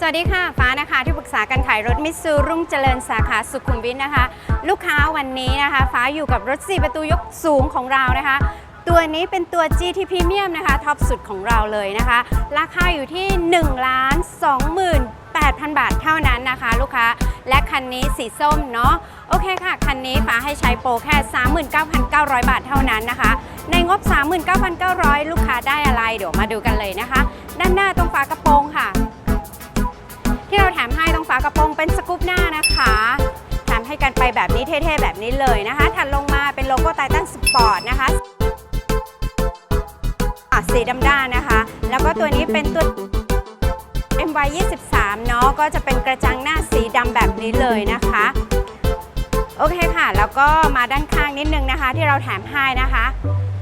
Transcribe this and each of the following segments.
สวัสดีค่ะ ฟ้านะคะที่ปรึกษาการขายรถมิตซูรุ่งเจริญสาขาสุขุมวิทนะคะ ลูกค้าวันนี้นะคะ ฟ้าอยู่กับรถ 4 ประตูยกสูงของเรานะคะ ตัวนี้เป็นตัว GT Premium นะคะท็อปสุดของเราเลยนะคะ ราคาอยู่ที่ 1 ล้าน28,000 บาทเท่านั้นนะคะ ลูกค้าและคันนี้สีส้มเนาะโอเคค่ะ คันนี้ฟ้าให้ใช้โปรแค่ 39,900 บาทเท่านั้นนะคะ ในงบ 39,900 ลูกค้าได้อะไรเดี๋ยวมาดูกันเลยนะคะ ด้านหน้าตรงฝากระโปรง ไปแบบนี้เท่ๆแบบนี้เลยนะคะ ถัดลงมาเป็นโลโก้ไททันสปอร์ตนะคะสีดำด้านนะคะ แล้วก็ตัวนี้เป็นตัว MY 23 เนาะก็จะเป็นกระจังหน้าสีดำแบบนี้เลยนะคะ โอเคค่ะ แล้วก็มาด้านข้างนิดนึงนะคะ ที่เราแถมให้นะคะ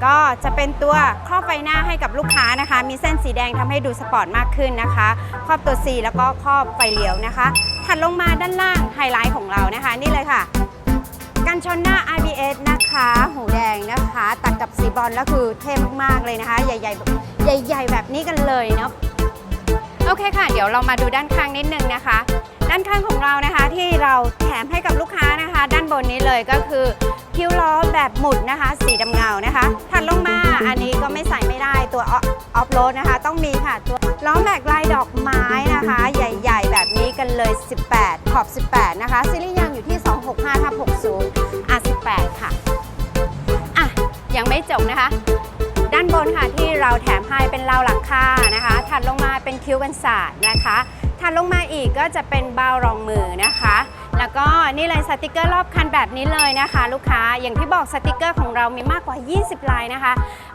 ก็จะเป็นตัวครอบไฟหน้าให้กับลูกค้านะคะ มีเส้นสีแดงทำให้ดูสปอร์ตมากขึ้นนะคะ ครอบตัว C แล้วก็ครอบไฟเลี้ยวนะคะ ถัดลงมาด้านล่างไฮไลท์ของเรานะคะ นี่เลยค่ะกันชนหน้า IBS นะคะหูแดงนะคะ ตัดกับสีบอลแล้วคือเท่มากๆเลยนะคะ ใหญ่ๆใหญ่ ๆ แบบนี้กันเลยเนาะโอเคค่ะ เดี๋ยวเรามาดูด้านข้างนิดนึงนะคะ ด้านข้างของเรานะคะที่เราแถมให้กับลูกค้านะคะ ด้านบนนี้เลยก็คือคิ้วล้อแบบหมุดนะคะ สีดำเงานะคะถัดลงมาอันนี้ก็ไม่ใส่ไม่ได้ตัวออฟโรดนะคะ ต้องมีค่ะตัว จบนะคะ ด้านบนค่ะที่เราแถมให้เป็นราวหลังคานะคะ ถัดลงมาเป็นคิ้วกันศาสตร์นะคะถัดลงมาอีกก็จะเป็นเบารองมือนะคะ แล้วก็นี่เลยสติกเกอร์รอบคันแบบนี้เลยนะคะ ลูกค้าอย่างที่บอกสติกเกอร์ของเรามีมากกว่า 20 ลายนะคะ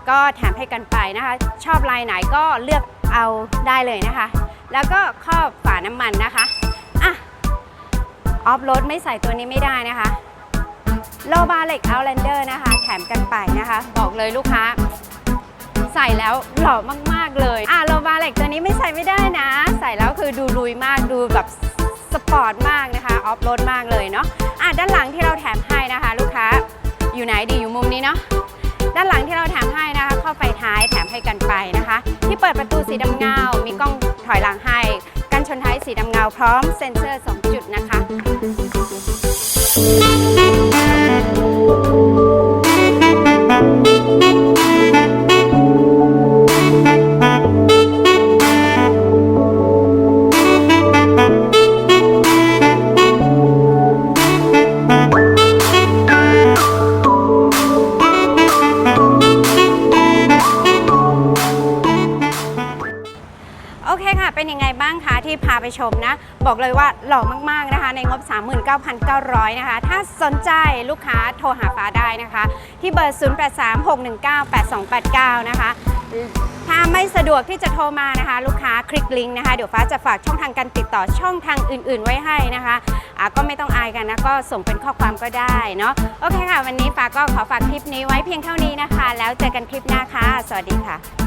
ก็แถมให้กันไปนะคะ ชอบลายไหนก็เลือกเอาได้เลยนะคะ แล้วก็ครอบฝาน้ำมันนะคะอะออฟโรดไม่ใส่ตัวนี้ไม่ได้นะคะ โลบาเล็กเอาแลนเดอร์นะคะ แถมกันไปนะคะ บอกเลยลูกค้า ใส่แล้วหล่อมาก ๆ เลยอะโลบาเล็กตัวนี้ไม่ใส่ไม่ได้นะ ใส่แล้วคือดูลุยมากดูแบบสปอร์ตมากนะคะ ออฟโรดมากเลยเนาะอะด้านหลังที่เราแถมให้นะคะ ลูกค้าอยู่ไหนดีอยู่มุมนี้เนาะด้านหลังที่เราแถมให้นะคะข้อไฟท้ายแถมให้กันไปนะคะ ที่เปิดประตูสีดำเงา มีกล้องถอยหลังให้กันชนท้ายสีดำเงาพร้อมเซ็นเซอร์ 2 จุดนะคะ Thank you. โอเคค่ะ เป็นยังไงบ้างคะที่พาไปชมนะ บอกเลยว่าหล่อมากๆนะคะ ในงบ 39,900 นะคะ ถ้าสนใจลูกค้าโทรหาฟ้าได้นะคะ ที่เบอร์ 0836198289 นะคะ ถ้าไม่สะดวกที่จะโทรมานะคะ ลูกค้าคลิกลิงก์นะคะ เดี๋ยวฟ้าจะฝากช่องทางการติดต่อช่องทางอื่น ๆ ไว้ให้นะคะะก็ไม่ต้องอายกันนะ ก็ส่งเป็นข้อความก็ได้เนาะ โอเคค่ะ วันนี้ฟ้าก็ขอฝากคลิปนี้ไว้เพียงเท่านี้นะคะ แล้วเจอกันคลิปหน้าค่ะ สวัสดีค่ะ